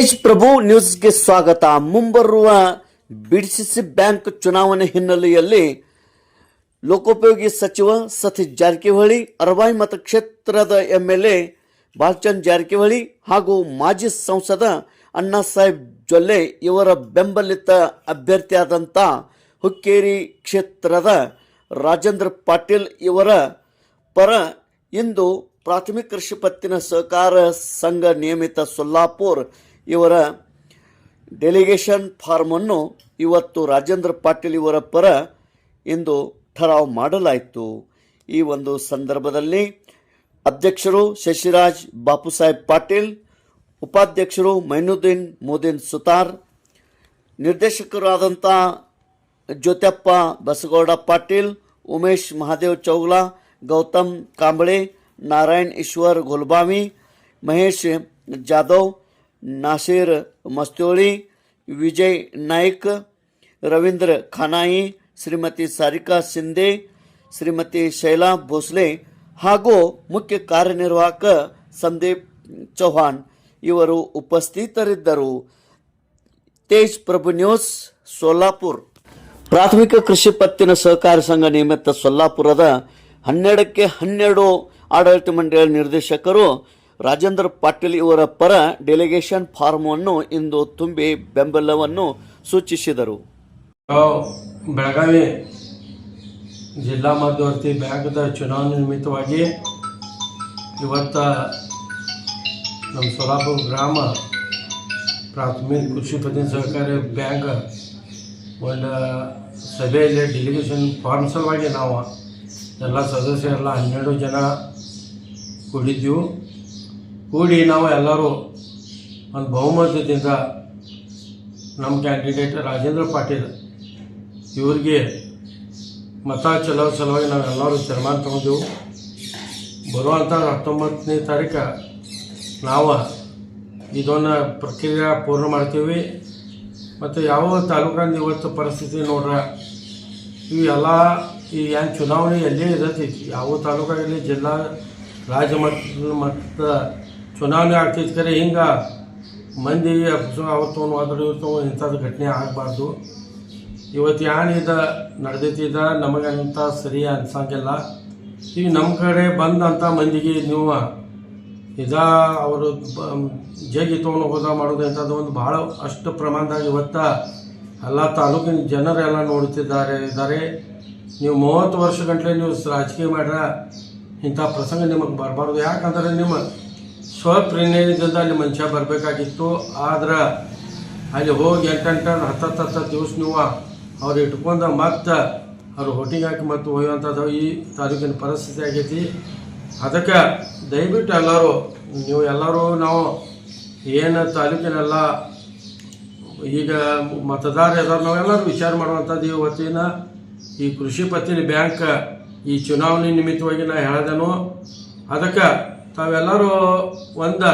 ಯಶ್ ಪ್ರಭು ನ್ಯೂಸ್ಗೆ ಸ್ವಾಗತ. ಮುಂಬರುವ ಬಿಡಿಸಿಸಿ ಬ್ಯಾಂಕ್ ಚುನಾವಣೆ ಹಿನ್ನೆಲೆಯಲ್ಲಿ ಲೋಕೋಪಯೋಗಿ ಸಚಿವ ಸತೀಶ್ ಜಾರಕಿಹೊಳಿ ಅರವಾಯಿ ಮತಕ್ಷೇತ್ರದ ಎ ಬಾಲಚಂದ್ ಜಾರಕಿಹೊಳಿ ಹಾಗೂ ಮಾಜಿ ಸಂಸದ ಅಣ್ಣಾ ಸಾಹೇಬ್ ಜೊಲ್ಲೆ ಇವರ ಬೆಂಬಲಿತ ಅಭ್ಯರ್ಥಿಯಾದಂಥ ಹುಕ್ಕೇರಿ ಕ್ಷೇತ್ರದ ರಾಜೇಂದ್ರ ಪಾಟೀಲ್ ಇವರ ಪರ ಇಂದು ಪ್ರಾಥಮಿಕ ಕೃಷಿ ಪತ್ತಿನ ಸಹಕಾರ ಸಂಘ ನಿಯಮಿತ ಸೊಲ್ಲಾಪುರ್ ಇವರ ಡೆಲಿಗೇಷನ್ ಫಾರ್ಮನ್ನು ಇವತ್ತು ರಾಜೇಂದ್ರ ಪಾಟೀಲ್ ಇವರ ಪರ ಇಂದು ಠರಾವ್ ಮಾಡಲಾಯಿತು. ಈ ಒಂದು ಸಂದರ್ಭದಲ್ಲಿ ಅಧ್ಯಕ್ಷರು ಶಶಿರಾಜ್ ಬಾಪು ಸಾಹೇಬ್ ಪಾಟೀಲ್, ಉಪಾಧ್ಯಕ್ಷರು ಮೈನುದ್ದೀನ್ ಮೋದಿನ್ ಸುತಾರ್ ನಿರ್ದೇಶಕರಾದಂಥ ಜ್ಯೋತ್ಯಪ್ಪ ಬಸಗೌಡ ಪಾಟೀಲ್, ಉಮೇಶ್ ಮಹಾದೇವ್ ಚೌಗ್ಲಾ, ಗೌತಮ್ ಕಾಂಬಳೆ, ನಾರಾಯಣ್ ಈಶ್ವರ್ ಗುಲ್ಬಾವಿ, ಮಹೇಶ್ ಜಾಧವ್ ನಾಸೀರ್ ಮಸ್ತೋಳಿ, ವಿಜಯ್ ನಾಯ್ಕ್, ರವೀಂದ್ರ ಖಾನಾಯಿ, ಶ್ರೀಮತಿ ಸಾರಿಕಾ ಸಿಂಧೆ, ಶ್ರೀಮತಿ ಶೈಲಾ ಭೋಸ್ಲೆ ಹಾಗೂ ಮುಖ್ಯ ಕಾರ್ಯನಿರ್ವಾಹಕ ಸಂದೀಪ್ ಚೌಹಾಣ್ ಇವರು ಉಪಸ್ಥಿತರಿದ್ದರು. ತೇಜ್ ಪ್ರಭು ನ್ಯೂಸ್ ಸೋಲಾಪುರ್ ಪ್ರಾಥಮಿಕ ಕೃಷಿ ಪತ್ತಿನ ಸಹಕಾರ ಸಂಘ ನಿಯಮಿತ ಸೊಲ್ಲಾಪುರದ ಹನ್ನೆರಡಕ್ಕೆ ಹನ್ನೆರಡು ಆಡಳಿತ ಮಂಡಳಿ ನಿರ್ದೇಶಕರು ರಾಜೇಂದ್ರ ಪಾಟೀಲ್ ಇವರ ಪರ ಡೆಲಿಗೇಷನ್ ಫಾರ್ಮನ್ನು ಇಂದು ತುಂಬಿ ಬೆಂಬಲವನ್ನು ಸೂಚಿಸಿದರು. ಬೆಳಗಾವಿ ಜಿಲ್ಲಾ ಮಧ್ಯವರ್ತಿ ಬ್ಯಾಂಕ್ದ ಚುನಾವಣೆ ನಿಮಿತ್ತವಾಗಿ ಇವತ್ತ ನಮ್ಮ ಸೊಲಾಪುರ ಗ್ರಾಮ ಪ್ರಾಥಮಿಕ ಕೃಷಿ ಪ್ರತಿ ಸಹಕಾರಿ ಬ್ಯಾಂಕ್ ಒಂದು ಸಭೆಯಲ್ಲಿ ಡೆಲಿಗೇಷನ್ ಫಾರ್ಮ್ ಸಲುವಾಗಿ ನಾವು ಎಲ್ಲ ಸದಸ್ಯರೆಲ್ಲ ಹನ್ನೆರಡು ಜನ ಕೂಡಿದ್ದೆವು ಕೂಡಿ ನಾವು ಎಲ್ಲರೂ ಒಂದು ಬಹುಮತದಿಂದ ನಮ್ಮ ಕ್ಯಾಂಡಿಡೇಟ್ ರಾಜೇಂದ್ರ ಪಾಟೀಲ್ ಇವ್ರಿಗೆ ಮತ ಚಲೋ ಸಲುವಾಗಿ ನಾವೆಲ್ಲರೂ ತೀರ್ಮಾನ ತಗೊಂಡೆವು. ಬರುವಂಥ ಹತ್ತೊಂಬತ್ತನೇ ತಾರೀಕು ನಾವು ಇದನ್ನು ಪ್ರಕ್ರಿಯೆ ಪೂರ್ಣ ಮಾಡ್ತೀವಿ. ಮತ್ತು ಯಾವ ತಾಲೂಕಿನ ಇವತ್ತು ಪರಿಸ್ಥಿತಿ ನೋಡ್ರೆ ಇವು ಎಲ್ಲ ಈ ಏನು ಚುನಾವಣೆ ಎಲ್ಲೇ ಇರತೈತಿ, ಯಾವ ತಾಲೂಕಾಗಲಿ, ಜಿಲ್ಲಾ ರಾಜ್ಯ ಮಟ್ಟ ಮಟ್ಟದ ಚುನಾವಣೆ ಆಗ್ತೈತಿ ಕರೆ, ಹಿಂಗೆ ಮಂದಿ ಅವತ್ತು ಅದ್ರ ಇವತ್ತು ಇಂಥದ್ದು ಘಟನೆ ಆಗಬಾರ್ದು. ಇವತ್ತು ಏನಿದ ನಡೆದೈತಿದ ನಮಗೆ ನಮಗಂತ ಸರಿ ಅನ್ಸಂಗಿಲ್ಲ. ಈಗ ನಮ್ಮ ಕಡೆ ಬಂದಂಥ ಮಂದಿಗೆ ನೀವು ಇದ ಅವರು ಜಗ್ಗಿ ತೊಗೊಂಡು ಹೋದ ಮಾಡೋದು ಇಂಥದ್ದು ಒಂದು ಭಾಳ ಅಷ್ಟು ಪ್ರಮಾಣದಾಗ ಇವತ್ತ ಎಲ್ಲ ತಾಲೂಕಿನ ಜನರೆಲ್ಲ ನೋಡುತ್ತಿದ್ದಾರೆ ಇದ್ದಾರೆ ನೀವು ಮೂವತ್ತು ವರ್ಷ ಗಂಟಲೆ ನೀವು ರಾಜಕೀಯ ಮಾಡ್ರ, ಇಂಥ ಪ್ರಸಂಗ ನಿಮಗೆ ಬರಬಾರ್ದು. ಯಾಕಂದರೆ ನಿಮ್ಮ ಸ್ವಪ್ರೇರಣೆಯಿಂದ ಅಲ್ಲಿ ಮನುಷ್ಯ ಬರಬೇಕಾಗಿತ್ತು, ಆದ್ರೆ ಅಲ್ಲಿ ಹೋಗಿ ಎಂಟೆಂಟು ಹತ್ತತ್ತು ಹತ್ತತ್ತು ದಿವಸ ನೀವು ಅವ್ರು ಇಟ್ಕೊಂಡ ಮತ್ತೆ ಅವ್ರು ಹೊಟ್ಟಿಗೆ ಹಾಕಿ ಮತ್ತೆ ಹೋಗುವಂಥದ್ದು ಈ ತಾಲೂಕಿನ ಪರಿಸ್ಥಿತಿ ಆಗೈತಿ. ಅದಕ್ಕೆ ದಯವಿಟ್ಟು ಎಲ್ಲರೂ, ನೀವು ಎಲ್ಲರೂ ನಾವು ಏನು ತಾಲೂಕಿನೆಲ್ಲ, ಈಗ ಮತದಾರ ಇದಾರೆ, ನಾವೆಲ್ಲರೂ ವಿಚಾರ ಮಾಡುವಂಥದ್ದು ಇವತ್ತಿನ ಈ ಕೃಷಿ ಪತ್ತಿನ ಬ್ಯಾಂಕ್ ಈ ಚುನಾವಣೆ ನಿಮಿತ್ತವಾಗಿ ನಾ ಹೇಳ್ದೇನು. ಅದಕ್ಕೆ ತಾವೆಲ್ಲರೂ ಒಂದು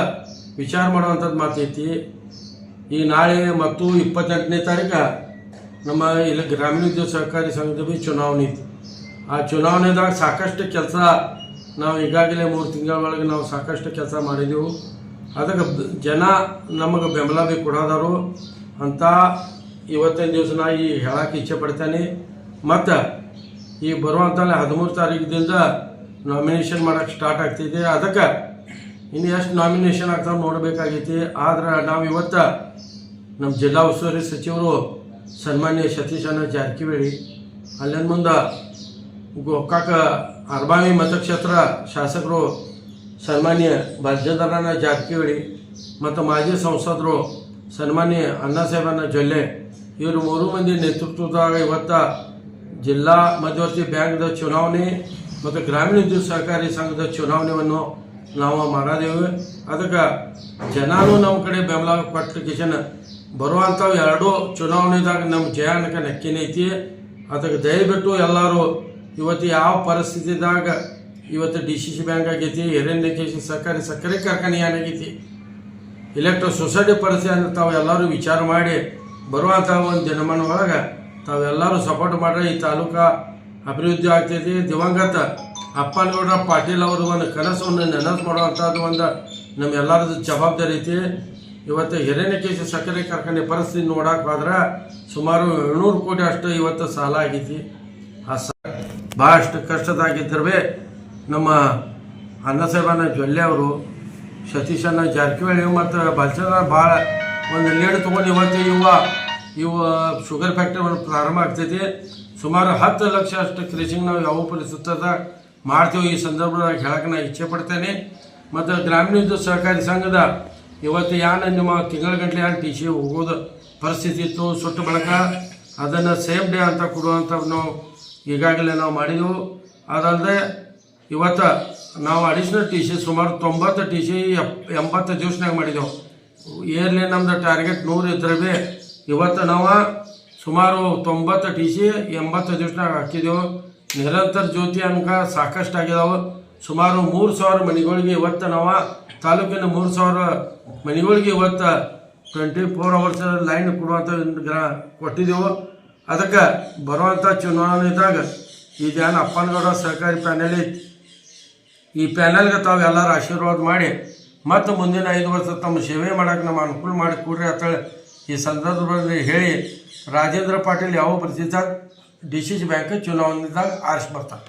ವಿಚಾರ ಮಾಡುವಂಥದ್ದು ಮಾತೈತಿ. ಈ ನಾಳೆ ಮತ್ತು ಇಪ್ಪತ್ತೆಂಟನೇ ತಾರೀಕು ನಮ್ಮ ಇಲ್ಲಿ ಗ್ರಾಮೀಣೋದ್ಯೋಗ ಸಹಕಾರಿ ಸಂಘದ ಬಿ ಚುನಾವಣೆ ಐತಿ. ಆ ಚುನಾವಣೆದಾಗ ಸಾಕಷ್ಟು ಕೆಲಸ ನಾವು ಈಗಾಗಲೇ ಮೂರು ತಿಂಗಳ ಒಳಗೆ ನಾವು ಸಾಕಷ್ಟು ಕೆಲಸ ಮಾಡಿದೆವು. ಅದಕ್ಕೆ ಜನ ನಮಗೆ ಬೆಂಬಲ ಬಿ ಕೊಡೋದಾರು ಅಂತ ಇವತ್ತಿನ ದಿವಸ ನಾ ಈ ಹೇಳಕ್ಕೆ ಇಚ್ಛೆ ಪಡ್ತೇನೆ. ಮತ್ತು ಈ ಬರುವಂಥ ಹದಿಮೂರು ತಾರೀಕಿದಿಂದ ನಾಮಿನೇಷನ್ ಮಾಡೋಕ್ಕೆ ಸ್ಟಾರ್ಟ್ ಆಗ್ತೈತಿ ಅದಕ್ಕೆ ಇನ್ನು ಎಷ್ಟು ನಾಮಿನೇಷನ್ ಆಗ್ತಾವೆ ನೋಡಬೇಕಾಗೈತಿ ಆದ್ರೆ ನಾವು ಇವತ್ತು ನಮ್ಮ ಜಿಲ್ಲಾ ಉಸ್ತುವಾರಿ ಸಚಿವರು ಸನ್ಮಾನ್ಯ ಸತೀಶಣ್ಣ ಜಾರಕಿಹೊಳಿ ಅಲ್ಲಿಂದ ಮುಂದೆ ಗೋಕಾಕ ಅರ್ಬಾವಿ ಮತಕ್ಷೇತ್ರ ಶಾಸಕರು ಸನ್ಮಾನ್ಯ ಬಾಲಚಂದ್ರನ ಜಾರಕಿಹೊಳಿ ಮತ್ತು ಮಾಜಿ ಸಂಸದರು ಸನ್ಮಾನ್ಯ ಅಣ್ಣಾಸಾಹೇಬನ ಜೊಲ್ಲೆ ಇವರು ಮೂರು ಮಂದಿ ನೇತೃತ್ವದಾಗ ಇವತ್ತು ಜಿಲ್ಲಾ ಮಧ್ಯವರ್ತಿ ಬ್ಯಾಂಕ್ದ ಚುನಾವಣೆ ಮತ್ತು ಗ್ರಾಮೀಣ ಸಹಕಾರಿ ಸಂಘದ ಚುನಾವಣೆಯನ್ನು ನಾವು ಮಾಡಿದೇವೆ. ಅದಕ್ಕೆ ಜನನೂ ನಮ್ಮ ಕಡೆ ಬೆಂಬಲ ಪಟ್ಲಿಕೇಶನ್ ಕಿಶನ್ ಬರುವಂಥವು ಎರಡೂ ಚುನಾವಣೆದಾಗ ನಮ್ಮ ಜಯ ನೆಕ್ಕಿನ ಐತಿ. ಅದಕ್ಕೆ ದಯವಿಟ್ಟು ಎಲ್ಲರೂ ಇವತ್ತು ಯಾವ ಪರಿಸ್ಥಿತಿದಾಗ ಇವತ್ತು ಡಿ ಸಿ ಸಿ ಬ್ಯಾಂಕ್ ಆಗೈತಿ ಹಿರಣ್ಯಕೇಶಿ ಸಹಕಾರಿ ಸಕ್ಕರೆ ಕಾರ್ಖಾನೆ ಏನಾಗೈತಿ ಇಲೆಕ್ಟ್ರೋ ಸೊಸೈಟಿ ಪರಿಸ್ಥಿತಿ ತಾವು ಎಲ್ಲರೂ ವಿಚಾರ ಮಾಡಿ ಬರುವಂಥ ಒಂದು ದಿನಮಾನ ಒಳಗೆ ತಾವೆಲ್ಲರೂ ಸಪೋರ್ಟ್ ಮಾಡ್ರೆ. ಈ ತಾಲೂಕ ಅಭಿವೃದ್ಧಿ ಆಗ್ತೈತಿ. ದಿವಂಗತ ಅಪ್ಪನಗೌಡ ಪಾಟೀಲ್ ಅವರು ಒಂದು ಕನಸನ್ನು ನೆನಪು ಮಾಡುವಂಥದ್ದು ಒಂದು ನಮ್ಮೆಲ್ಲರದ್ದು ಜವಾಬ್ದಾರಿ ಐತಿ. ಇವತ್ತು ಹಿರಣ್ಯಕೇಶಿ ಸಕ್ಕರೆ ಕಾರ್ಖಾನೆ ಪರಿಸ್ಥಿತಿ ನೋಡಕ್ಕೆ ಹೋದ್ರೆ ಸುಮಾರು ಏಳ್ನೂರು ಕೋಟಿ ಅಷ್ಟು ಇವತ್ತು ಸಾಲ ಆಗೈತಿ. ಆ ಸ ಭಾಳಷ್ಟು ಕಷ್ಟದಾಗಿದ್ದರೆ ನಮ್ಮ ಅನ್ನಸಾಹೇಬನ ಜೊಲ್ಲೆ ಅವರು ಸತೀಶನ ಜಾರಕಿಹೊಳಿ ಮತ್ತು ಬಲ್ಚಂದ್ರ ಭಾಳ ಒಂದು ಲೀಡ್ ತೊಗೊಂಡು ಇವತ್ತು ಇವ ಇವ ಶುಗರ್ ಫ್ಯಾಕ್ಟ್ರಿ ಒಂದು ಪ್ರಾರಂಭ ಆಗ್ತೈತಿ. ಸುಮಾರು ಹತ್ತು ಲಕ್ಷ ಅಷ್ಟು ಕ್ರೇಜಿಂಗ್ ನಾವು ಯಾವ ಪರಿಸ್ಥಿತದ ಮಾಡ್ತೀವಿ ಈ ಸಂದರ್ಭದಾಗ ಹೇಳಕ್ಕೆ ನಾನು ಇಚ್ಛೆ ಪಡ್ತೇನೆ. ಮತ್ತು ಗ್ರಾಮೀಣ ಸಹಕಾರಿ ಸಂಘದ ಇವತ್ತು ಯಾನ ನಿಮ್ಮ ತಿಂಗಳ ಗಂಟಲೆ ಯಾನ್ ಟಿ ಸಿ ಹೋಗೋದು ಪರಿಸ್ಥಿತಿ ಇತ್ತು, ಸುಟ್ಟು ಬಳಕ. ಅದನ್ನು ಸೇಮ್ ಡೇ ಅಂತ ಕೊಡುವಂಥ ನಾವು ಈಗಾಗಲೇ ನಾವು ಮಾಡಿದೆವು. ಅದಲ್ಲದೆ ಇವತ್ತು ನಾವು ಅಡಿಷ್ನಲ್ ಟಿ ಸಿ ಸುಮಾರು ತೊಂಬತ್ತು ಟಿ ಸಿ ಎಪ್, ಎಂಬತ್ತು ದಿವ್ಸನಾಗ ಮಾಡಿದೆವು. ಏರ್ಲಿ ನಮ್ಮದು ಟಾರ್ಗೆಟ್ ನೂರು ಇದ್ರೆ ಭೀ ಇವತ್ತು ನಾವು ಸುಮಾರು ತೊಂಬತ್ತು ಟಿ ಸಿ ಎಂಬತ್ತು ದಿವ್ಸನಾಗ ಹಾಕಿದೆವು. ನಿರಂತರ ಜ್ಯೋತಿ ಅನ್ಕ ಸಾಕಷ್ಟು ಆಗಿದಾವೆ ಸುಮಾರು ಮೂರು ಸಾವಿರ ಮನೆಗಳಿಗೆ ಇವತ್ತು ನಾವು ತಾಲೂಕಿನ ಮೂರು ಸಾವಿರ ಮನೆಗಳಿಗೆ ಇವತ್ತು ಟ್ವೆಂಟಿ ಫೋರ್ ಅವರ್ಸ್ ಲೈನ್ ಕೊಡುವಂಥ ಗ್ರಾ ಕೊಟ್ಟಿದ್ದೆವು ಅದಕ್ಕೆ ಬರುವಂಥ ಚುನಾವಣೆದಾಗ ಇದೇನು ಅಪ್ಪನಗೌಡ ಸಹಕಾರಿ ಪ್ಯಾನೆಲ್ ಐತಿ. ಈ ಪ್ಯಾನೆಲ್ಗೆ ತಾವು ಎಲ್ಲರೂ ಆಶೀರ್ವಾದ ಮಾಡಿ ಮತ್ತು ಮುಂದಿನ ಐದು ವರ್ಷ ತಮ್ಮ ಸೇವೆ ಮಾಡಕ್ಕೆ ನಮ್ಮ ಅನುಕೂಲ ಮಾಡಿ ಕೊಡ್ರಿ ಅಂತೇಳಿ ಈ ಸಂದರ್ಭದಲ್ಲಿ ಹೇಳಿ ರಾಜೇಂದ್ರ ಪಾಟೀಲ್ ಯಾವ ಪ್ರತಿಷ್ಠ ಡಿ ಸಿ ಸಿ ಬ್ಯಾಂಕ್ ಚುನಾವಣೆದಾಗ ಆರಿಸಿ ಬರ್ತಾರೆ